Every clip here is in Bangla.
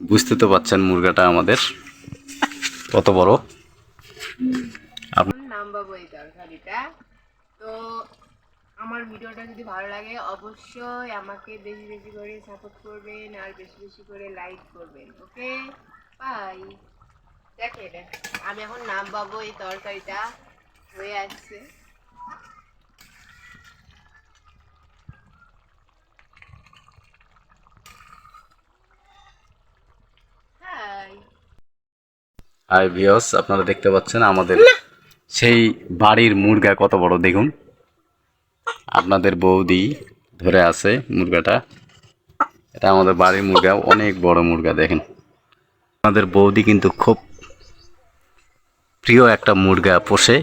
বুঝতে তো পাচ্ছেন মুরগাটা আমাদের। কত বড়? নাম বাবু এই তরকারিটা। তো আমার ভিডিওটা যদি ভালো লাগে, অবশ্যই আমাকে বেশি বেশি করে সাপোর্ট করবেন আর বেশি বেশি করে লাইক করবেন ওকে বাই দেখেন, আমি এখন নাম পাবো এই তরকারিটা। হয়ে আসছে হাই হাই ভিওস আপনারা দেখতে পাচ্ছেন আমাদের সেই বাড়ির মুরগা কত বড় দেখুন। আপনাদের বৌদি ধরে আছে মুরগাটা। এটা আমাদের বাড়ির মুরগা অনেক বড় মুরগা দেখেন। আমাদের বৌদি কিন্তু খুব প্রিয় একটা মুরগা পোষে।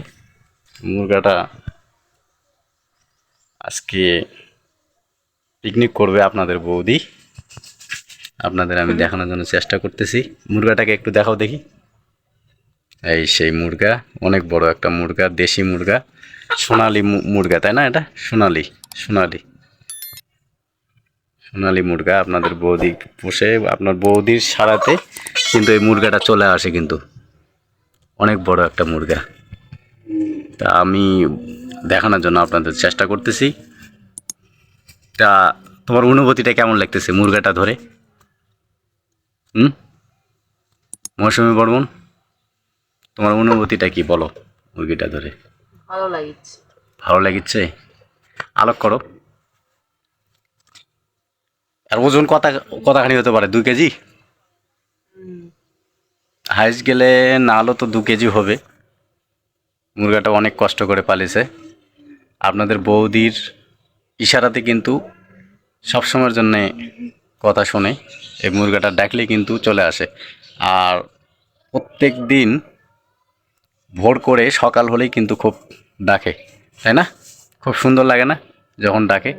মুরগাটা আজকে পিকনিক করবে আপনাদের বৌদি। আপনাদের আমি দেখানোর জন্য চেষ্টা করতেছি। মুরগাটাকে একটু দেখাও দেখি। এই সেই মুরগা, অনেক বড় একটা মুরগা, দেশি মুরগা, সোনালি মুরগা, তাই না এটা? সোনালি সোনালি। সোনালি মুরগা আপনাদের বৌদি পোষে, আপনার বৌদির সারাতে কিন্তু এই মুরগাটা চলে আসে কিন্তু। অনেক বড় একটা মুরগা। তা আমি দেখানোর জন্য আপনাদের চেষ্টা করতেছি। তা তোমার অনুভূতিটা কেমন লাগতেছে মুরগাটা ধরে? হুম? মৌসুমি বর্মন? তোমার অনুভূতিটা কি বলো মুরগিটা ধরে? ভালো লাগিচ্ছে। ভালো লাগিচ্ছে? আলোক করো। আর ওজন কত কতখানি হতে পারে? দুই কেজি? হাইস গেলে না হলেও তো দু কেজি হবে। মুরগাটা অনেক কষ্ট করে পালিছে আপনাদের বৌদির ইশারাতে কিন্তু সবসময়ের জন্যে কথা শোনে এই মুরগাটা ডাকলে কিন্তু চলে আসে। আর প্রত্যেক দিন ভোর করে সকাল হলেই কিন্তু খুব ডাকে, তাই না? খুব সুন্দর লাগে না যখন ডাকে?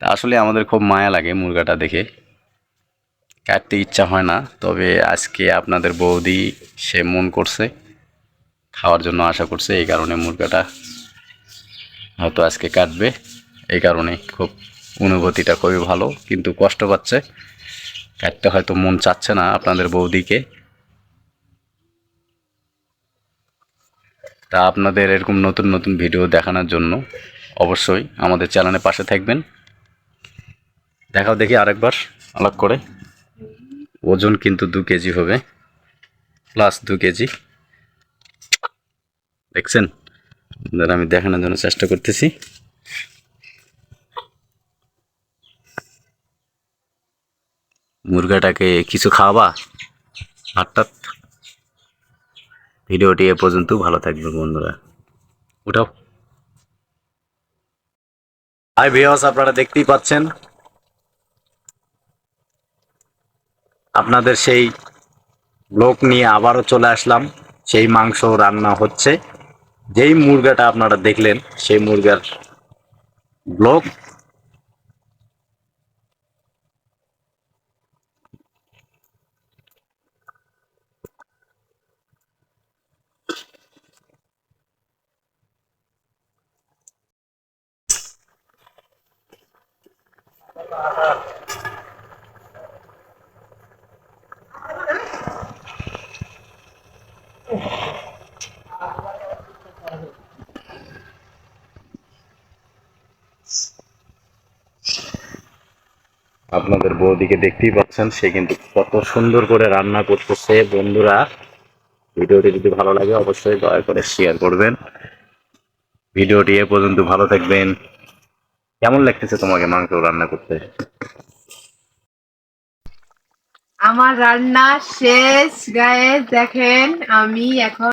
তা আসলে আমাদের খুব মায়া লাগে মুরগাটা দেখে। কাটতে ইচ্ছা হয় না, তবে আজকে আপনাদের বৌদি, সে মন করছে, খাওয়ার জন্য আশা করছে, এই কারণে মুরগাটা হয়তো আজকে কাটবে। এই কারণে খুব অনুভূতিটা খুবই ভালো, কিন্তু কষ্ট পাচ্ছে। কাটতে হয়তো মন চাচ্ছে না আপনাদের বৌদিকে। তা আপনাদের এরকম নতুন নতুন ভিডিও দেখানোর জন্য অবশ্যই আমাদের চ্যানেলের পাশে থাকবেন। দেখাও দেখি আরেকবার, আলাপ করে। ওজন কিন্তু দু কেজি হবে প্লাস দু কেজি। দেখছেন? আপনাদের আমি দেখানোর জন্য চেষ্টা করতেছি। মুরগাটাকে কিছু খাওয়াবা? হাটটাত ভিডিওটি এ পর্যন্ত ভালো থাকবে বন্ধুরা। উঠাও। হাই ভিওস আপনারা দেখতেই পাচ্ছেন। আপনাদের সেই ব্লক নিয়ে আবারও চলে আসলাম। সেই মাংস রান্না হচ্ছে। যেই মুরগাটা আপনারা দেখলেন সেই মুরগার ব্লক আপনাদের বৌদিকে দেখতেই পাচ্ছেন, সে কিন্তু কত সুন্দর করে রান্না করতেছে। বন্ধুরা, ভিডিওটি যদি ভালো লাগে অবশ্যই দয়া করে শেয়ার করবেন। ভিডিওটি এ পর্যন্ত ভালো থাকবেন। কেমন লাগতেছে তোমাকে মাংস রান্না করতে? আমার রান্না শেষ। গায়ে দেখেন আমি এখন